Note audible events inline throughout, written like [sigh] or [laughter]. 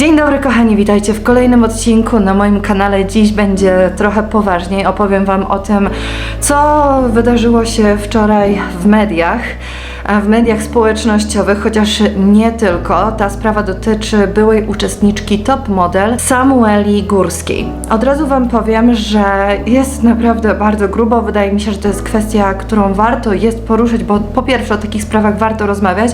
Dzień dobry kochani, witajcie w kolejnym odcinku na moim kanale. Dziś będzie trochę poważniej. Opowiem Wam o tym, co wydarzyło się wczoraj w mediach. W mediach społecznościowych, chociaż nie tylko. Ta sprawa dotyczy byłej uczestniczki Top Model Samueli Górskiej. Od razu Wam powiem, że jest naprawdę bardzo grubo. Wydaje mi się, że to jest kwestia, którą warto jest poruszyć, bo po pierwsze o takich sprawach warto rozmawiać,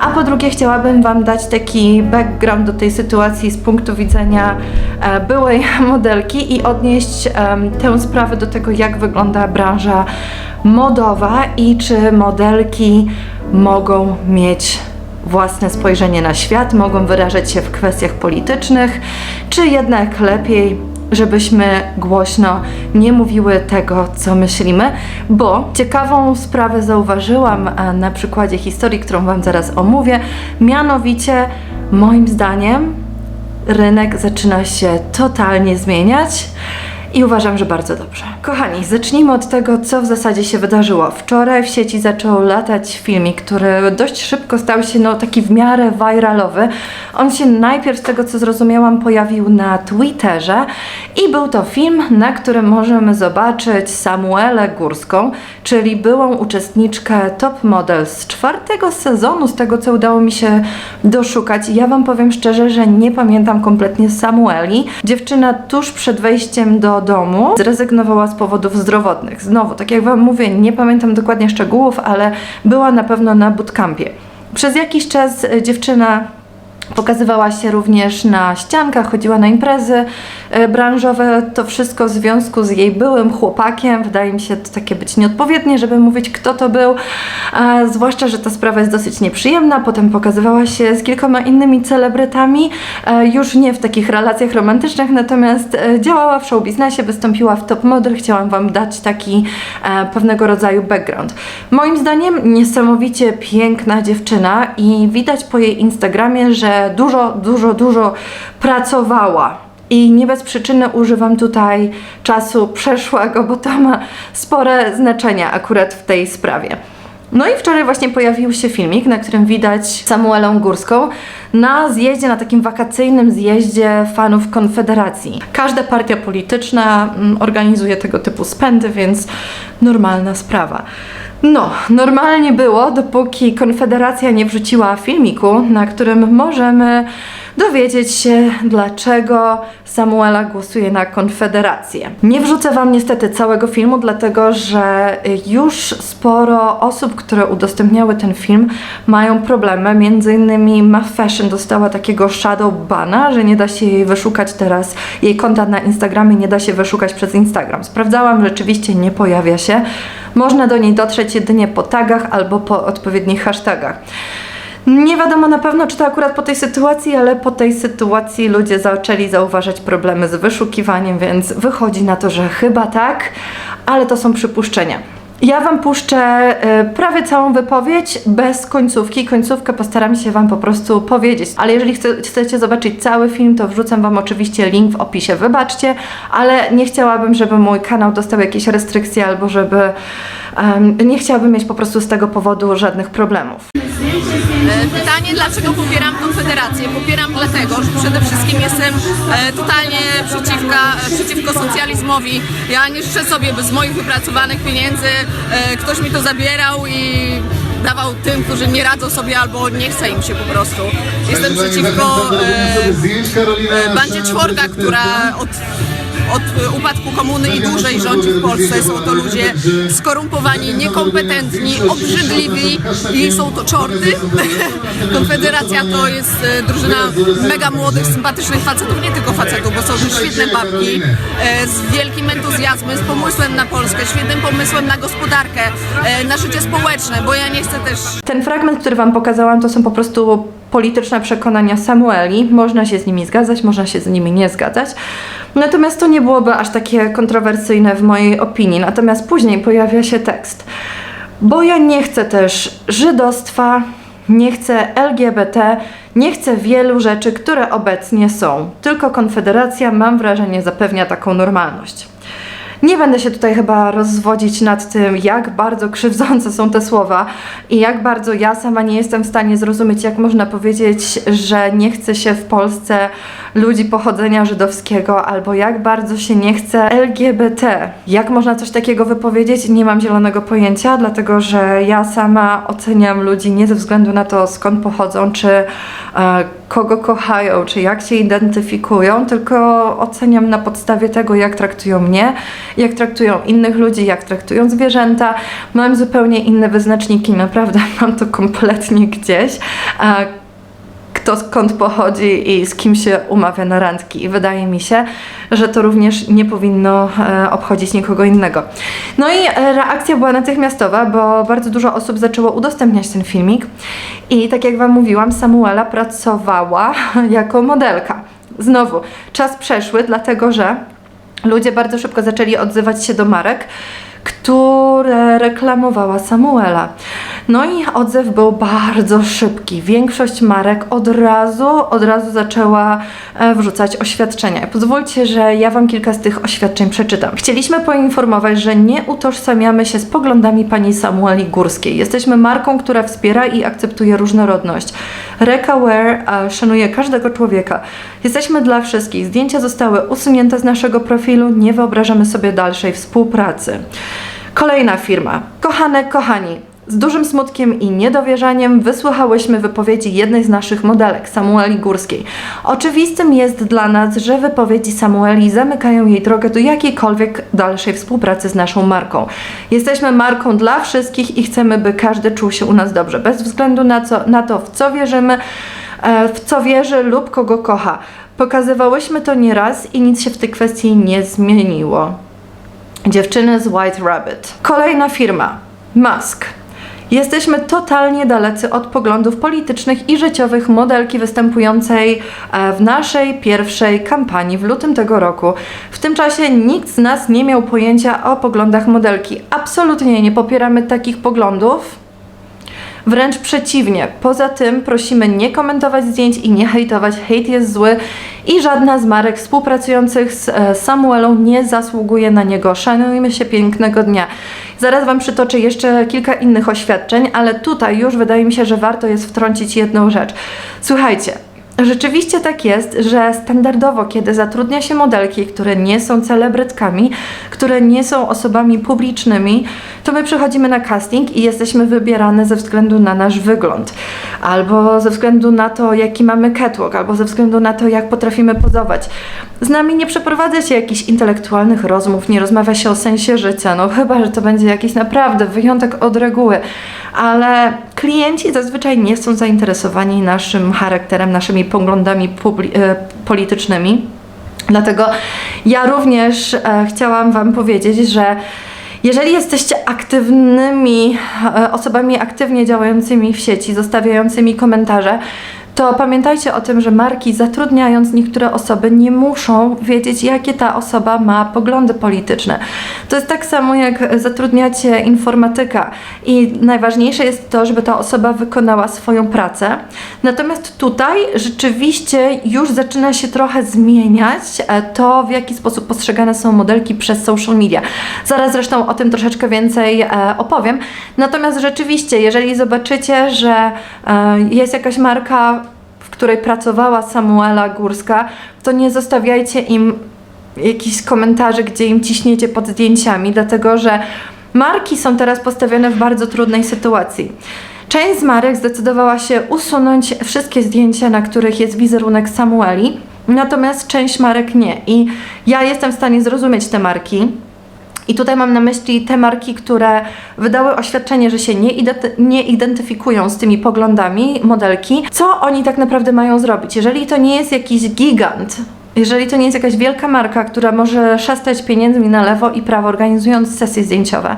a po drugie chciałabym Wam dać taki background do tej sytuacji z punktu widzenia e, byłej [laughs] modelki i odnieść tę sprawę do tego, jak wygląda branża modowa i czy modelki mogą mieć własne spojrzenie na świat, mogą wyrażać się w kwestiach politycznych, czy jednak lepiej żebyśmy głośno nie mówiły tego, co myślimy, bo ciekawą sprawę zauważyłam e, na przykładzie historii, którą Wam zaraz omówię. Mianowicie, moim zdaniem, rynek zaczyna się totalnie zmieniać. I uważam, że bardzo dobrze. Kochani, zacznijmy od tego, co w zasadzie się wydarzyło. Wczoraj w sieci zaczął latać filmik, który dość szybko stał się no, taki w miarę viralowy. On się najpierw, z tego co zrozumiałam, pojawił na Twitterze i był to film, na którym możemy zobaczyć Samuelę Górską, czyli byłą uczestniczkę Top Model z czwartego sezonu, z tego co udało mi się doszukać. Ja Wam powiem szczerze, że nie pamiętam kompletnie Samueli. Dziewczyna tuż przed wejściem do domu zrezygnowała z powodów zdrowotnych. Znowu, tak jak Wam mówię, nie pamiętam dokładnie szczegółów, ale była na pewno na bootcampie. Przez jakiś czas e, dziewczyna Pokazywała się również na ściankach, chodziła na imprezy e, branżowe. To wszystko w związku z jej byłym chłopakiem. Wydaje mi się to takie być nieodpowiednie, żeby mówić, kto to był. A zwłaszcza, że ta sprawa jest dosyć nieprzyjemna. Potem pokazywała się z kilkoma innymi celebrytami, e, już nie w takich relacjach romantycznych, natomiast e, działała w show biznesie, wystąpiła w top model. Chciałam Wam dać taki pewnego rodzaju background. Moim zdaniem niesamowicie piękna dziewczyna i widać po jej Instagramie, że dużo, dużo, dużo pracowała. I nie bez przyczyny używam tutaj czasu przeszłego, bo to ma spore znaczenie akurat w tej sprawie. No i wczoraj właśnie pojawił się filmik, na którym widać Samuelę Górską na zjeździe, na takim wakacyjnym zjeździe fanów Konfederacji. Każda partia polityczna mm, organizuje tego typu spędy, więc normalna sprawa. No, normalnie było, dopóki Konfederacja nie wrzuciła filmiku, na którym możemy dowiedzieć się, dlaczego Samuela głosuje na Konfederację. Nie wrzucę Wam niestety całego filmu, dlatego że już sporo osób, które udostępniały ten film, mają problemy. Między innymi Ma Fashion dostała takiego shadow bana, że nie da się jej wyszukać teraz, jej konta na Instagramie nie da się wyszukać przez Instagram. Sprawdzałam, rzeczywiście nie pojawia się. Można do niej dotrzeć jedynie po tagach albo po odpowiednich hashtagach. Nie wiadomo na pewno, czy to akurat po tej sytuacji, ale po tej sytuacji ludzie zaczęli zauważać problemy z wyszukiwaniem, więc wychodzi na to, że chyba tak, ale to są przypuszczenia. Ja Wam puszczę y, prawie całą wypowiedź bez końcówki. Końcówkę postaram się Wam po prostu powiedzieć. Ale jeżeli chce, chcecie zobaczyć cały film, to wrzucam Wam oczywiście link w opisie. Wybaczcie, ale nie chciałabym, żeby mój kanał dostał jakieś restrykcje albo żeby. em, nie chciałabym mieć po prostu z tego powodu żadnych problemów. E, Pytanie, dlaczego popieram Konfederację? Dlatego, że przede wszystkim jestem e, totalnie przeciwka, e, przeciwko socjalizmowi. Ja nie życzę sobie, by z moich wypracowanych pieniędzy e, ktoś mi to zabierał i dawał tym, którzy nie radzą sobie albo nie chce im się po prostu. Jestem przeciwko e, bandzie czworga, która od od e, upadku komuny i dłużej rządzi w Polsce. Są to ludzie skorumpowani, niekompetentni, obrzydliwi i są to czorty. [laughs] Konfederacja to jest e, drużyna mega młodych, sympatycznych facetów, nie tylko facetów, bo są to świetne babki e, z wielkim entuzjazmem, z pomysłem na Polskę, świetnym pomysłem na gospodarkę, na życie społeczne, bo ja nie chcę też Ten fragment, który Wam pokazałam, to są po prostu polityczne przekonania Samueli. Można się z nimi zgadzać, można się z nimi nie zgadzać. Natomiast to nie byłoby aż takie kontrowersyjne w mojej opinii. Natomiast później pojawia się tekst. Bo ja nie chcę też żydostwa, nie chcę LGBT, nie chcę wielu rzeczy, które obecnie są. Tylko Konfederacja, mam wrażenie, zapewnia taką normalność. Nie będę się tutaj chyba rozwodzić nad tym, jak bardzo krzywdzące są te słowa i jak bardzo ja sama nie jestem w stanie zrozumieć, jak można powiedzieć, że nie chce się w Polsce ludzi pochodzenia żydowskiego, albo jak bardzo się nie chce LGBT. Jak można coś takiego wypowiedzieć? Nie mam zielonego pojęcia, dlatego że ja sama oceniam ludzi nie ze względu na to, skąd pochodzą, czy e, kogo kochają, czy jak się identyfikują, tylko oceniam na podstawie tego, jak traktują mnie, jak traktują innych ludzi, jak traktują zwierzęta. Mam zupełnie inne wyznaczniki, naprawdę [laughs] mam to kompletnie gdzieś. Kto skąd pochodzi i z kim się umawia na randki. I wydaje mi się, że to również nie powinno e, obchodzić nikogo innego. No i e, reakcja była natychmiastowa, bo bardzo dużo osób zaczęło udostępniać ten filmik. I tak jak Wam mówiłam, Samuela pracowała [laughs] jako modelka. Znowu, czas przeszły, dlatego że ludzie bardzo szybko zaczęli odzywać się do marek, które reklamowała Samuela. No i odzew był bardzo szybki. Większość marek od razu, od razu zaczęła e, wrzucać oświadczenia. Pozwólcie, że ja Wam kilka z tych oświadczeń przeczytam. Chcieliśmy poinformować, że nie utożsamiamy się z poglądami pani Samueli Górskiej. Jesteśmy marką, która wspiera i akceptuje różnorodność. Reka Wear e, szanuje każdego człowieka. Jesteśmy dla wszystkich. Zdjęcia zostały usunięte z naszego profilu. Nie wyobrażamy sobie dalszej współpracy. Kolejna firma. Kochane, kochani, z dużym smutkiem i niedowierzaniem wysłuchałyśmy wypowiedzi jednej z naszych modelek, Samueli Górskiej. Oczywistym jest dla nas, że wypowiedzi Samueli zamykają jej drogę do jakiejkolwiek dalszej współpracy z naszą marką. Jesteśmy marką dla wszystkich i chcemy, by każdy czuł się u nas dobrze, bez względu na, co, na to, w co wierzymy, e, w co wierzy lub kogo kocha. Pokazywałyśmy to nieraz i nic się w tej kwestii nie zmieniło. Dziewczyny z White Rabbit. Kolejna firma. Musk. Jesteśmy totalnie dalecy od poglądów politycznych i życiowych modelki występującej e, w naszej pierwszej kampanii w lutym tego roku. W tym czasie nikt z nas nie miał pojęcia o poglądach modelki. Absolutnie nie popieramy takich poglądów. Wręcz przeciwnie. Poza tym prosimy nie komentować zdjęć i nie hejtować. Hejt jest zły i żadna z marek współpracujących z e, Samuelą nie zasługuje na niego. Szanujmy się pięknego dnia. Zaraz Wam przytoczę jeszcze kilka innych oświadczeń, ale tutaj już wydaje mi się, że warto jest wtrącić jedną rzecz. Słuchajcie, Rzeczywiście tak jest, że standardowo, kiedy zatrudnia się modelki, które nie są celebrytkami, które nie są osobami publicznymi, to my przychodzimy na casting i jesteśmy wybierane ze względu na nasz wygląd, albo ze względu na to, jaki mamy catwalk, albo ze względu na to, jak potrafimy pozować. Z nami nie przeprowadza się jakichś intelektualnych rozmów, nie rozmawia się o sensie życia, no chyba, że to będzie jakiś naprawdę wyjątek od reguły, ale klienci zazwyczaj nie są zainteresowani naszym charakterem, naszymi poglądami e, politycznymi. Dlatego ja również e, chciałam Wam powiedzieć, że jeżeli jesteście aktywnymi e, osobami aktywnie działającymi w sieci, zostawiającymi komentarze, to pamiętajcie o tym, że marki zatrudniając niektóre osoby nie muszą wiedzieć, jakie ta osoba ma poglądy polityczne. To jest tak samo jak zatrudniacie informatyka i najważniejsze jest to, żeby ta osoba wykonała swoją pracę. Natomiast tutaj rzeczywiście już zaczyna się trochę zmieniać e, to, w jaki sposób postrzegane są modelki przez social media. Zaraz zresztą o tym troszeczkę więcej e, opowiem. Natomiast rzeczywiście, jeżeli zobaczycie, że e, jest jakaś marka, której pracowała Samuela Górska, to nie zostawiajcie im jakichś komentarzy, gdzie im ciśniecie pod zdjęciami, dlatego że marki są teraz postawione w bardzo trudnej sytuacji. Część z marek zdecydowała się usunąć wszystkie zdjęcia, na których jest wizerunek Samueli, natomiast część marek nie. I ja jestem w stanie zrozumieć te marki. I tutaj mam na myśli te marki, które wydały oświadczenie, że się nie, nie identyfikują z tymi poglądami modelki. Co oni tak naprawdę mają zrobić? Jeżeli to nie jest jakiś gigant, jeżeli to nie jest jakaś wielka marka, która może szastać pieniędzmi na lewo i prawo, organizując sesje zdjęciowe,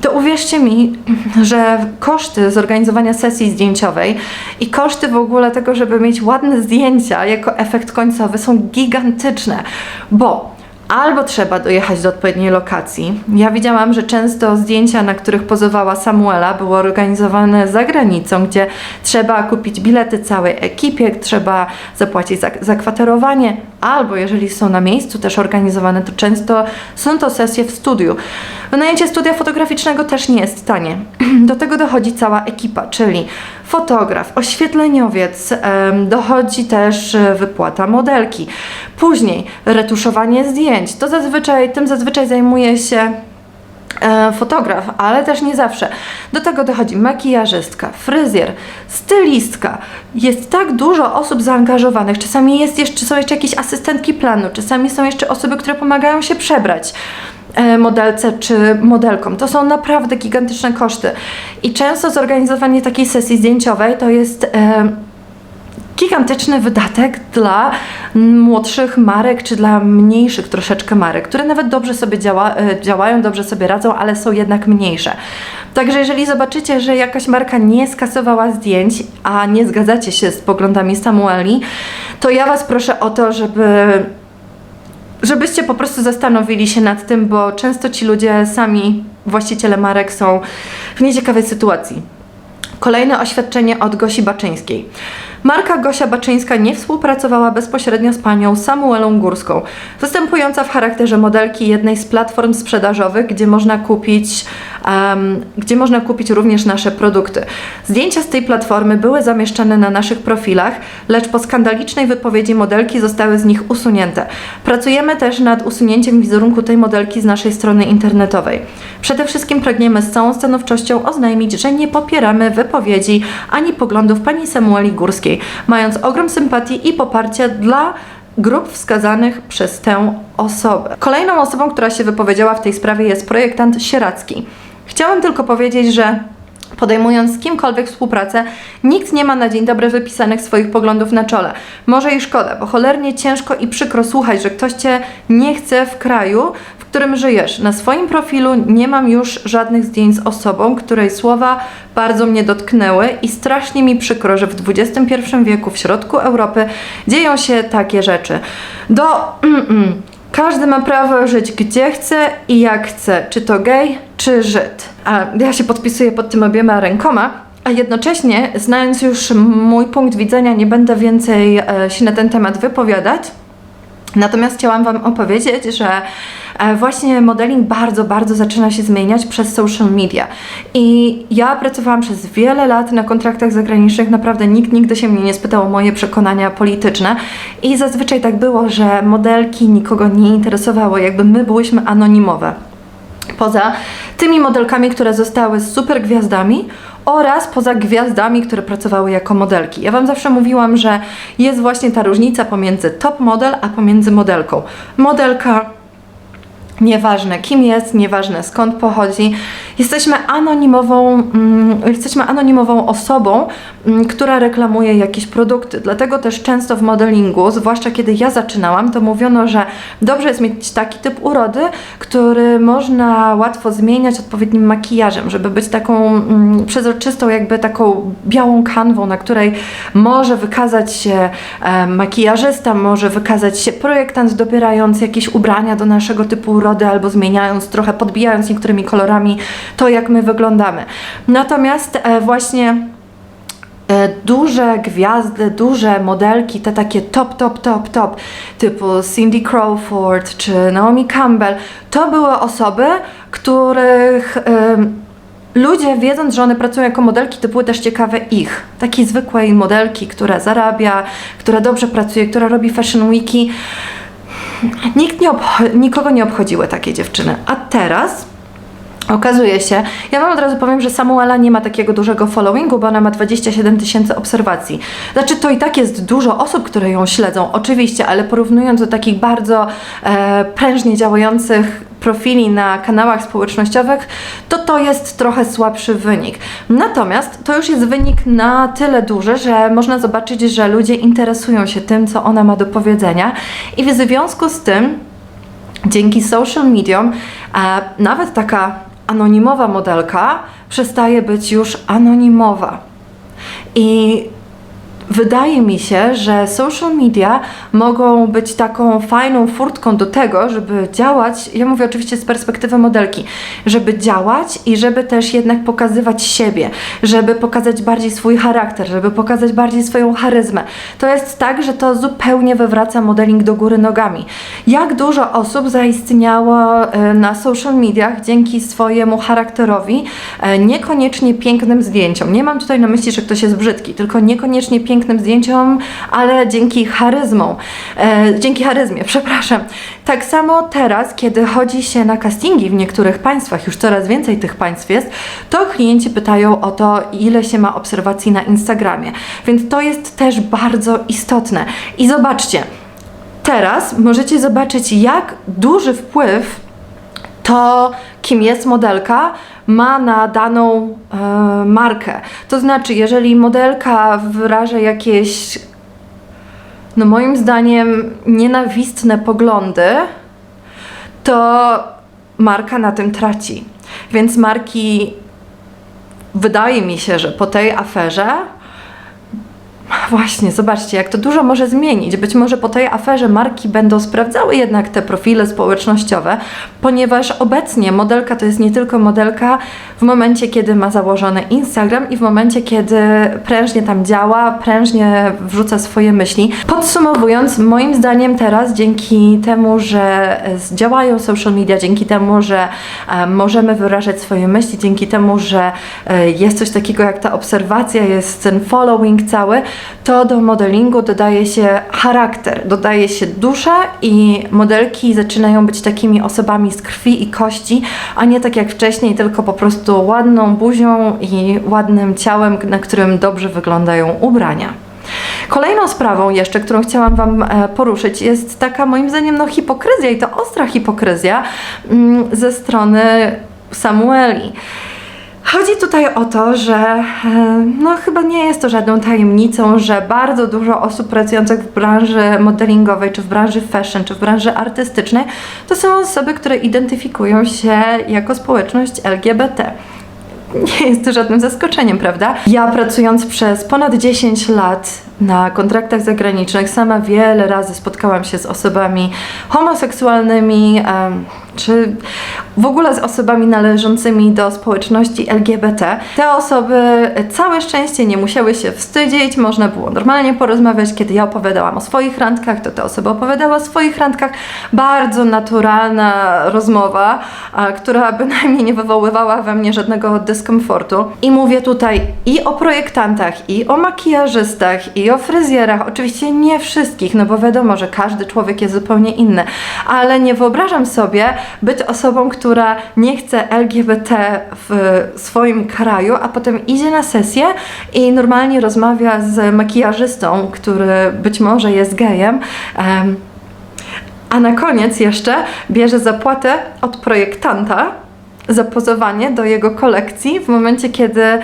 to uwierzcie mi, [clears throat] że koszty zorganizowania sesji zdjęciowej i koszty w ogóle tego, żeby mieć ładne zdjęcia jako efekt końcowy są gigantyczne, bo albo trzeba dojechać do odpowiedniej lokacji. Ja widziałam, że często zdjęcia, na których pozowała Samuela, były organizowane za granicą, gdzie trzeba kupić bilety całej ekipie, trzeba zapłacić za zakwaterowanie, albo jeżeli są na miejscu też organizowane, to często są to sesje w studiu. Wynajęcie studia fotograficznego też nie jest tanie. [clears throat] Do tego dochodzi cała ekipa, czyli fotograf, oświetleniowiec, dochodzi też e, wypłata modelki. Później retuszowanie zdjęć. To zazwyczaj, tym zazwyczaj zajmuje się e, fotograf, ale też nie zawsze. Do tego dochodzi makijażystka, fryzjer, stylistka. Jest tak dużo osób zaangażowanych. Czasami jest jeszcze, są jeszcze jakieś asystentki planu, czasami są jeszcze osoby, które pomagają się przebrać modelce czy modelkom. To są naprawdę gigantyczne koszty. I często zorganizowanie takiej sesji zdjęciowej to jest e, gigantyczny wydatek dla młodszych marek, czy dla mniejszych troszeczkę marek, które nawet dobrze sobie działa, e, działają, dobrze sobie radzą, ale są jednak mniejsze. Także jeżeli zobaczycie, że jakaś marka nie skasowała zdjęć, a nie zgadzacie się z poglądami Samueli, to ja Was proszę o to, żeby żebyście po prostu zastanowili się nad tym, bo często ci ludzie sami, właściciele marek, są w nieciekawej sytuacji. Kolejne oświadczenie od Gosi Baczyńskiej. Marka Gosia Baczyńska nie współpracowała bezpośrednio z panią Samuelą Górską, występująca w charakterze modelki jednej z platform sprzedażowych, gdzie można kupić, em, gdzie można kupić również nasze produkty. Zdjęcia z tej platformy były zamieszczane na naszych profilach, lecz po skandalicznej wypowiedzi modelki zostały z nich usunięte. Pracujemy też nad usunięciem wizerunku tej modelki z naszej strony internetowej. Przede wszystkim pragniemy z całą stanowczością oznajmić, że nie popieramy wypowiedzi ani poglądów pani Samueli Górskiej, mając ogrom sympatii i poparcia dla grup wskazanych przez tę osobę. Kolejną osobą, która się wypowiedziała w tej sprawie jest projektant Sieracki. Chciałam tylko powiedzieć, że Podejmując z kimkolwiek współpracę, nikt nie ma na dzień dobry wypisanych swoich poglądów na czole. Może i szkoda, bo cholernie ciężko i przykro słuchać, że ktoś cię nie chce w kraju, w którym żyjesz. Na swoim profilu nie mam już żadnych zdjęć z osobą, której słowa bardzo mnie dotknęły i strasznie mi przykro, że w XXI wieku w środku Europy dzieją się takie rzeczy. Do... Każdy ma prawo żyć gdzie chce i jak chce, czy to gej, czy Żyd. A ja się podpisuję pod tym obiema rękoma, a jednocześnie, znając już mój punkt widzenia, nie będę więcej e, się na ten temat wypowiadać. Natomiast chciałam Wam opowiedzieć, że e, właśnie modeling bardzo, bardzo zaczyna się zmieniać przez social media. I ja pracowałam przez wiele lat na kontraktach zagranicznych, naprawdę nikt nigdy się mnie nie spytał o moje przekonania polityczne. I zazwyczaj tak było, że modelki nikogo nie interesowało, jakby my byłyśmy anonimowe poza tymi modelkami, które zostały super gwiazdami oraz poza gwiazdami, które pracowały jako modelki. Ja Wam zawsze mówiłam, że jest właśnie ta różnica pomiędzy top model, a pomiędzy modelką. Modelka Nieważne kim jest, nieważne skąd pochodzi, jesteśmy anonimową, mm, jesteśmy anonimową osobą, mm, która reklamuje jakieś produkty. Dlatego też często w modelingu, zwłaszcza kiedy ja zaczynałam, to mówiono, że dobrze jest mieć taki typ urody, który można łatwo zmieniać odpowiednim makijażem, żeby być taką mm, przezroczystą, jakby taką białą kanwą, na której może wykazać się e, makijażysta, może wykazać się projektant, dobierając jakieś ubrania do naszego typu urody, albo zmieniając trochę, podbijając niektórymi kolorami to, jak my wyglądamy. Natomiast e, właśnie e, duże gwiazdy, duże modelki, te takie top, top, top, top, typu Cindy Crawford czy Naomi Campbell, to były osoby, których em, ludzie, wiedząc, że one pracują jako modelki, to były też ciekawe ich. Takiej zwykłej modelki, która zarabia, która dobrze pracuje, która robi fashion weeki. Nikt nie nikogo nie obchodziły takie dziewczyny. A teraz okazuje się, ja wam od razu powiem, że Samuela nie ma takiego dużego followingu, bo ona ma 27 tysięcy obserwacji. Znaczy, to i tak jest dużo osób, które ją śledzą, oczywiście, ale porównując do takich bardzo e, prężnie działających profili na kanałach społecznościowych, to to jest trochę słabszy wynik. Natomiast to już jest wynik na tyle duży, że można zobaczyć, że ludzie interesują się tym, co ona ma do powiedzenia i w związku z tym dzięki social mediom e, nawet taka anonimowa modelka przestaje być już anonimowa. I wydaje mi się, że social media mogą być taką fajną furtką do tego, żeby działać, ja mówię oczywiście z perspektywy modelki, żeby działać i żeby też jednak pokazywać siebie, żeby pokazać bardziej swój charakter, żeby pokazać bardziej swoją charyzmę. To jest tak, że to zupełnie wywraca modeling do góry nogami. Jak dużo osób zaistniało e, na social mediach dzięki swojemu charakterowi, e, niekoniecznie pięknym zdjęciom. Nie mam tutaj na myśli, że ktoś jest brzydki, tylko niekoniecznie pięknym zdjęciom, ale dzięki charyzmą, e, dzięki charyzmie, przepraszam. Tak samo teraz, kiedy chodzi się na castingi w niektórych państwach, już coraz więcej tych państw jest, to klienci pytają o to, ile się ma obserwacji na Instagramie. Więc to jest też bardzo istotne. I zobaczcie, teraz możecie zobaczyć, jak duży wpływ to, kim jest modelka, ma na daną e, markę. To znaczy, jeżeli modelka wyraża jakieś, no moim zdaniem, nienawistne poglądy, to marka na tym traci. Więc marki, wydaje mi się, że po tej aferze Właśnie, zobaczcie, jak to dużo może zmienić. Być może po tej aferze marki będą sprawdzały jednak te profile społecznościowe, ponieważ obecnie modelka to jest nie tylko modelka w momencie, kiedy ma założony Instagram i w momencie, kiedy prężnie tam działa, prężnie wrzuca swoje myśli. Podsumowując, moim zdaniem teraz dzięki temu, że działają social media, dzięki temu, że e, możemy wyrażać swoje myśli, dzięki temu, że e, jest coś takiego jak ta obserwacja, jest ten following cały, to do modelingu dodaje się charakter, dodaje się duszę i modelki zaczynają być takimi osobami z krwi i kości, a nie tak jak wcześniej, tylko po prostu ładną buzią i ładnym ciałem, na którym dobrze wyglądają ubrania. Kolejną sprawą jeszcze, którą chciałam Wam e, poruszyć, jest taka moim zdaniem no hipokryzja i to ostra hipokryzja mm, ze strony Samueli. Chodzi tutaj o to, że e, no chyba nie jest to żadną tajemnicą, że bardzo dużo osób pracujących w branży modelingowej, czy w branży fashion, czy w branży artystycznej, to są osoby, które identyfikują się jako społeczność LGBT. Nie jest to żadnym zaskoczeniem, prawda? Ja pracując przez ponad 10 lat na kontraktach zagranicznych, sama wiele razy spotkałam się z osobami homoseksualnymi, em, czy w ogóle z osobami należącymi do społeczności LGBT. Te osoby całe szczęście nie musiały się wstydzić, można było normalnie porozmawiać. Kiedy ja opowiadałam o swoich randkach, to te osoby opowiadały o swoich randkach. Bardzo naturalna rozmowa, która bynajmniej nie wywoływała we mnie żadnego dyskomfortu. I mówię tutaj i o projektantach, i o makijażystach, i o fryzjerach. Oczywiście nie wszystkich, no bo wiadomo, że każdy człowiek jest zupełnie inny, ale nie wyobrażam sobie być osobą, która nie chce LGBT w swoim kraju, a potem idzie na sesję i normalnie rozmawia z makijażystą, który być może jest gejem. em, a na koniec jeszcze bierze zapłatę od projektanta za pozowanie do jego kolekcji w momencie, kiedy, em,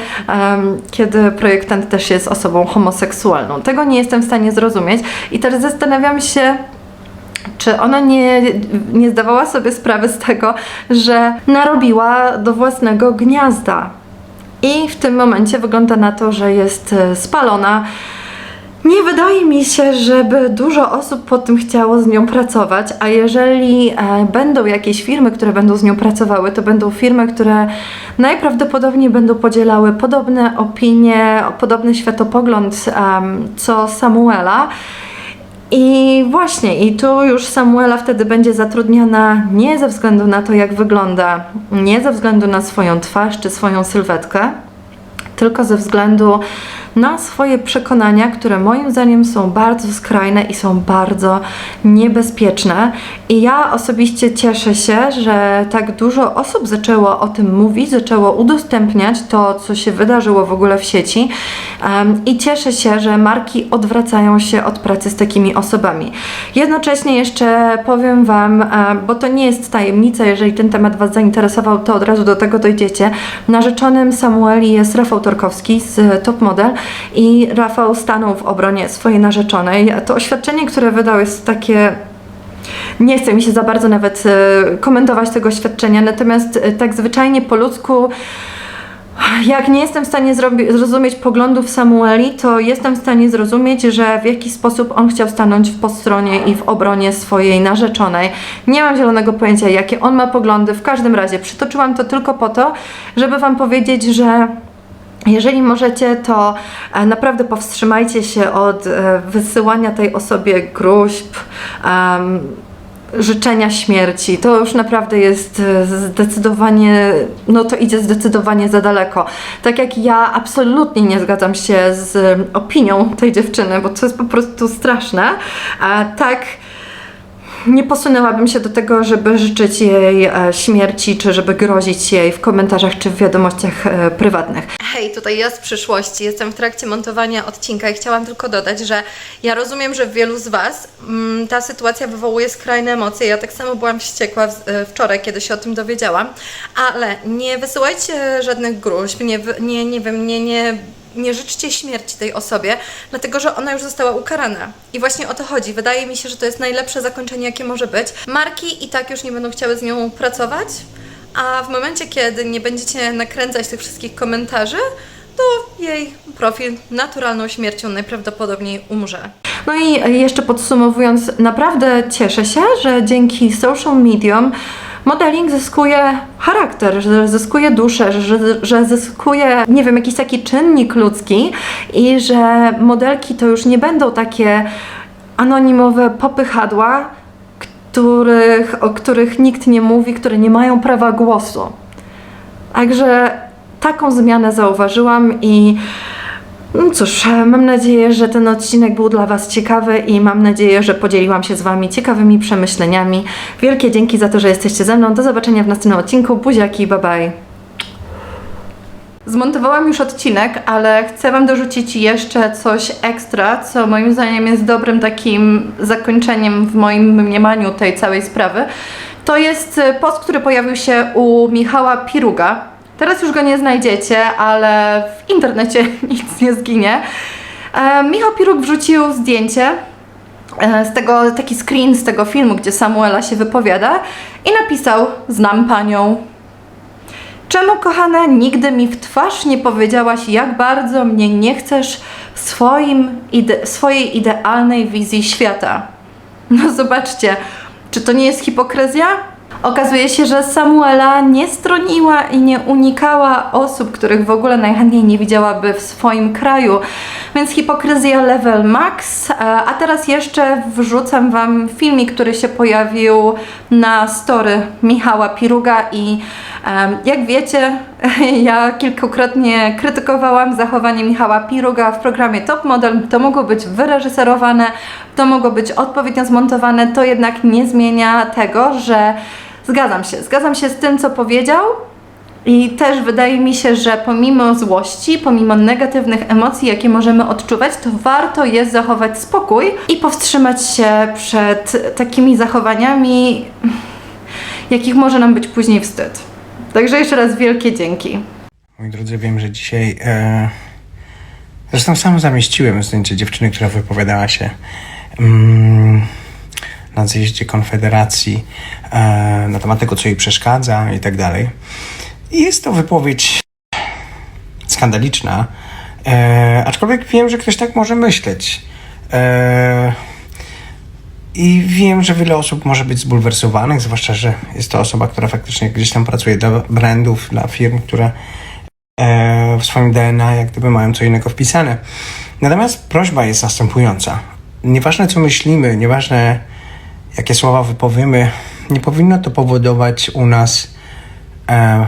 kiedy projektant też jest osobą homoseksualną. Tego nie jestem w stanie zrozumieć i teraz zastanawiam się, czy ona nie, nie zdawała sobie sprawy z tego, że narobiła do własnego gniazda. I w tym momencie wygląda na to, że jest e, spalona. Nie wydaje mi się, żeby dużo osób po tym chciało z nią pracować, a jeżeli e, będą jakieś firmy, które będą z nią pracowały, to będą firmy, które najprawdopodobniej będą podzielały podobne opinie, podobny światopogląd em, co Samuela. I właśnie, i tu już Samuela wtedy będzie zatrudniana nie ze względu na to, jak wygląda, nie ze względu na swoją twarz czy swoją sylwetkę, tylko ze względu na swoje przekonania, które moim zdaniem są bardzo skrajne i są bardzo niebezpieczne. I ja osobiście cieszę się, że tak dużo osób zaczęło o tym mówić, zaczęło udostępniać to, co się wydarzyło w ogóle w sieci. Em, I cieszę się, że marki odwracają się od pracy z takimi osobami. Jednocześnie jeszcze powiem Wam, e, bo to nie jest tajemnica, jeżeli ten temat Was zainteresował, to od razu do tego dojdziecie. Narzeczonym Samueli jest Rafał Torkowski z Top Model i Rafał stanął w obronie swojej narzeczonej. To oświadczenie, które wydał jest takie nie chce mi się za bardzo nawet e, komentować tego oświadczenia, natomiast e, tak zwyczajnie po ludzku jak nie jestem w stanie zrozumieć poglądów Samueli, to jestem w stanie zrozumieć, że w jaki sposób on chciał stanąć w postronie i w obronie swojej narzeczonej. Nie mam zielonego pojęcia, jakie on ma poglądy. W każdym razie przytoczyłam to tylko po to, żeby Wam powiedzieć, że jeżeli możecie, to e, naprawdę powstrzymajcie się od e, wysyłania tej osobie gruźb, em, życzenia śmierci. To już naprawdę jest e, zdecydowanie, no to idzie zdecydowanie za daleko. Tak jak ja absolutnie nie zgadzam się z opinią tej dziewczyny, bo to jest po prostu straszne, tak nie posunęłabym się do tego, żeby życzyć jej e, śmierci, czy żeby grozić jej w komentarzach, czy w wiadomościach e, prywatnych. Hej, tutaj ja z przyszłości. Jestem w trakcie montowania odcinka i chciałam tylko dodać, że ja rozumiem, że w wielu z Was mm, ta sytuacja wywołuje skrajne emocje. Ja tak samo byłam wściekła w, e, wczoraj, kiedy się o tym dowiedziałam, ale nie wysyłajcie żadnych gruźb, nie, nie, nie wiem, nie, nie nie życzcie śmierci tej osobie, dlatego że ona już została ukarana. I właśnie o to chodzi. Wydaje mi się, że to jest najlepsze zakończenie, jakie może być. Marki i tak już nie będą chciały z nią pracować, a w momencie, kiedy nie będziecie nakręcać tych wszystkich komentarzy, to jej profil naturalną śmiercią najprawdopodobniej umrze. No i jeszcze podsumowując, naprawdę cieszę się, że dzięki social medium modeling zyskuje charakter, że zyskuje duszę, że, że zyskuje, nie wiem, jakiś taki czynnik ludzki i że modelki to już nie będą takie anonimowe popychadła, których, o których nikt nie mówi, które nie mają prawa głosu. Także taką zmianę zauważyłam i no cóż, mam nadzieję, że ten odcinek był dla Was ciekawy i mam nadzieję, że podzieliłam się z Wami ciekawymi przemyśleniami. Wielkie dzięki za to, że jesteście ze mną. Do zobaczenia w następnym odcinku. Buziaki, bye bye. Zmontowałam już odcinek, ale chcę Wam dorzucić jeszcze coś ekstra, co moim zdaniem jest dobrym takim zakończeniem w moim mniemaniu tej całej sprawy. To jest e, post, który pojawił się u Michała Piruga. Teraz już go nie znajdziecie, ale w internecie [laughs] nic nie zginie. E, Michał Piruk wrzucił zdjęcie e, z tego, taki screen z tego filmu, gdzie Samuela się wypowiada i napisał: Znam panią, Czemu, kochana, nigdy mi w twarz nie powiedziałaś, jak bardzo mnie nie chcesz w swoim ide- swojej idealnej wizji świata? No zobaczcie, czy to nie jest hipokryzja? Okazuje się, że Samuela nie stroniła i nie unikała osób, których w ogóle najchętniej nie widziałaby w swoim kraju. Więc hipokryzja level max. E, A teraz jeszcze wrzucam Wam filmik, który się pojawił na story Michała Piruga i jak wiecie, [laughs] ja kilkukrotnie krytykowałam zachowanie Michała Piruga w programie Top Model. To mogło być wyreżyserowane, to mogło być odpowiednio zmontowane, to jednak nie zmienia tego, że zgadzam się, zgadzam się z tym, co powiedział. I też wydaje mi się, że pomimo złości, pomimo negatywnych emocji, jakie możemy odczuwać, to warto jest zachować spokój i powstrzymać się przed takimi zachowaniami, jakich może nam być później wstyd. Także jeszcze raz wielkie dzięki. Moi drodzy, wiem, że dzisiaj. E, zresztą sam zamieściłem zdjęcie dziewczyny, która wypowiadała się mm, na zjeździe Konfederacji e, na temat tego, co jej przeszkadza i tak dalej. Jest to wypowiedź skandaliczna, e, aczkolwiek wiem, że ktoś tak może myśleć. E, i wiem, że wiele osób może być zbulwersowanych, zwłaszcza, że jest to osoba, która faktycznie gdzieś tam pracuje dla brandów, dla firm, które w swoim DNA jak gdyby mają co innego wpisane. Natomiast prośba jest następująca. Nieważne co myślimy, nieważne jakie słowa wypowiemy, nie powinno to powodować u nas e,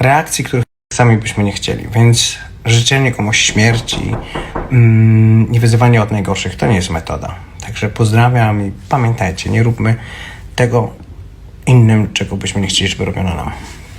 reakcji, których sami byśmy nie chcieli. Więc życzenie komuś śmierci, mm, nie wyzywanie od najgorszych, to nie jest metoda. Także pozdrawiam i pamiętajcie, nie róbmy tego innym, czego byśmy nie chcieli, żeby robiono nam.